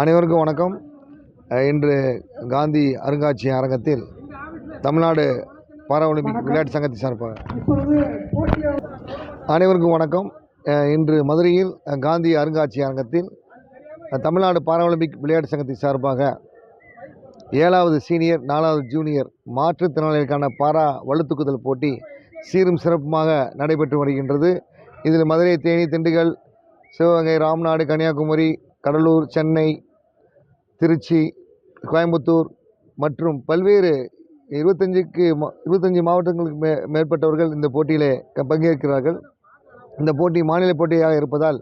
அனைவருக்கும் வணக்கம். இன்று காந்தி அருங்காட்சியக அரங்கத்தில் தமிழ்நாடு பாரா ஒலிம்பிக் விளையாட்டு சங்கத்தை சார்பாக. அனைவருக்கும் வணக்கம். இன்று மதுரையில் காந்தி அருங்காட்சியக அரங்கத்தில் தமிழ்நாடு பாரா ஒலிம்பிக் விளையாட்டு சங்கத்தை சார்பாக ஏழாவது சீனியர் நாலாவது ஜூனியர் மாற்றுத்திறனாளிகளுக்கான பாரா வலுத்தூக்குதல் போட்டி சீரும் சிறப்புமாக நடைபெற்று வருகின்றது. இதில் மதுரை தேனி திண்டுக்கல் சிவகங்கை ராம்நாடு கன்னியாகுமரி கடலூர் சென்னை திருச்சி கோயம்புத்தூர் மற்றும் பல்வேறு இருபத்தஞ்சுக்கு மா இருபத்தஞ்சி மாவட்டங்களுக்கு மே மேற்பட்டவர்கள் இந்த போட்டியிலே பங்கேற்கிறார்கள். இந்த போட்டி மாநில போட்டியாக இருப்பதால்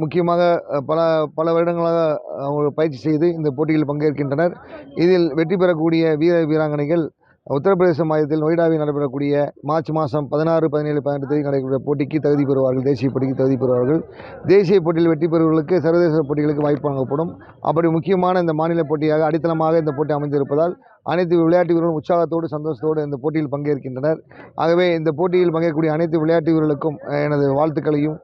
முக்கியமாக பல பல வருடங்களாக அவங்க பயிற்சி செய்து இந்த போட்டியில் பங்கேற்கின்றனர். இதில் வெற்றி பெறக்கூடிய வீர வீராங்கனைகள் உத்தரப்பிரதேச மாநிலத்தில் நொய்டாவில் நடைபெறக்கூடிய மார்ச் மாதம் பதினாறு பதினேழு பதினெட்டு தேதி நடைபெற போட்டிக்கு தகுதி பெறுவார்கள். தேசிய போட்டிக்கு தகுதி பெறுவார்கள். தேசிய போட்டியில் வெற்றி பெறுவர்களுக்கு சர்வதேச போட்டிகளுக்கு வாய்ப்பு வழங்கப்படும். அப்படி முக்கியமான இந்த மாநில போட்டியாக அடித்தளமாக இந்த போட்டி அமைந்திருப்பதால் அனைத்து விளையாட்டு வீரர்களும் உற்சாகத்தோடு சந்தோஷத்தோடு இந்த போட்டியில் பங்கேற்கின்றனர். ஆகவே இந்த போட்டியில் பங்கேற்கக்கூடிய அனைத்து விளையாட்டு வீரர்களுக்கும் எனது வாழ்த்துக்களையும்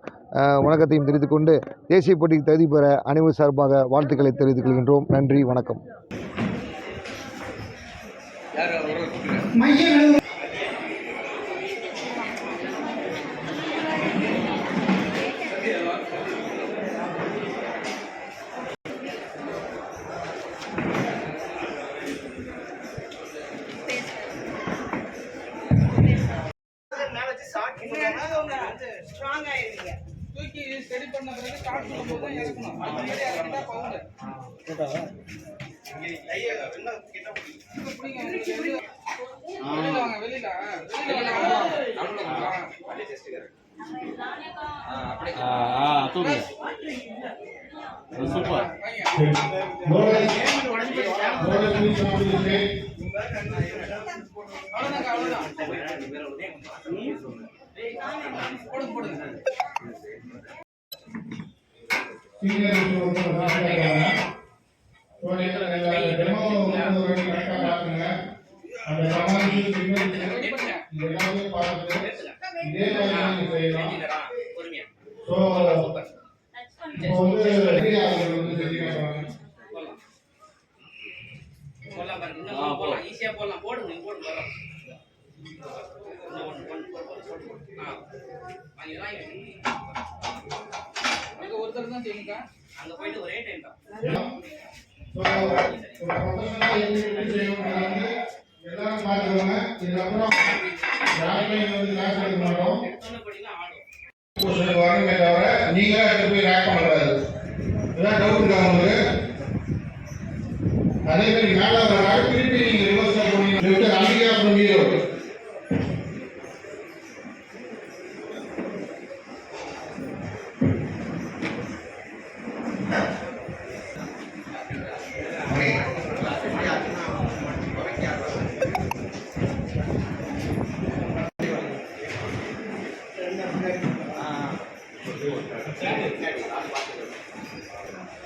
வணக்கத்தையும் தெரிவித்துக்கொண்டு தேசிய போட்டிக்கு தகுதி பெற அணிவு சார்பாக வாழ்த்துக்களை தெரிவித்துக் கொள்கின்றோம். நன்றி வணக்கம். ஸ்ட்ராங் ஆயிருவீங்க தூக்கி சரி பண்ண பிறகு ஸ்டார்ட் பண்ணும்போது தான் இறக்கணும் அந்த மாதிரி இறக்கிட்டா பவுண்டு சூப்பர். அவ்வளவுதாங்க அவ்வளவுதான் போடுங்க போடுங்க ரெடி பண்ணுங்க போலாம் பாருங்க போலாம் ஈஸியா போலாம் போடுங்க நீங்க வரோம் ஒருத்தர் தான் செய்யுங்க அங்க போயிட்டு ஒரே டைம் தான் எல்லாரும் பாத்துக்கோங்க இதுக்கப்புறம் யாருமே வந்து கிளாஸ் எடுக்க மாட்டோம் சொன்னபடிலாம் வரணுமே தவிர நீங்களே எடுத்து போய் ரேக் பண்ணக்கூடாது இதான் டவுட் இருக்கா உங்களுக்கு? அதே மாதிரி மேலே வர திருப்பி நீங்க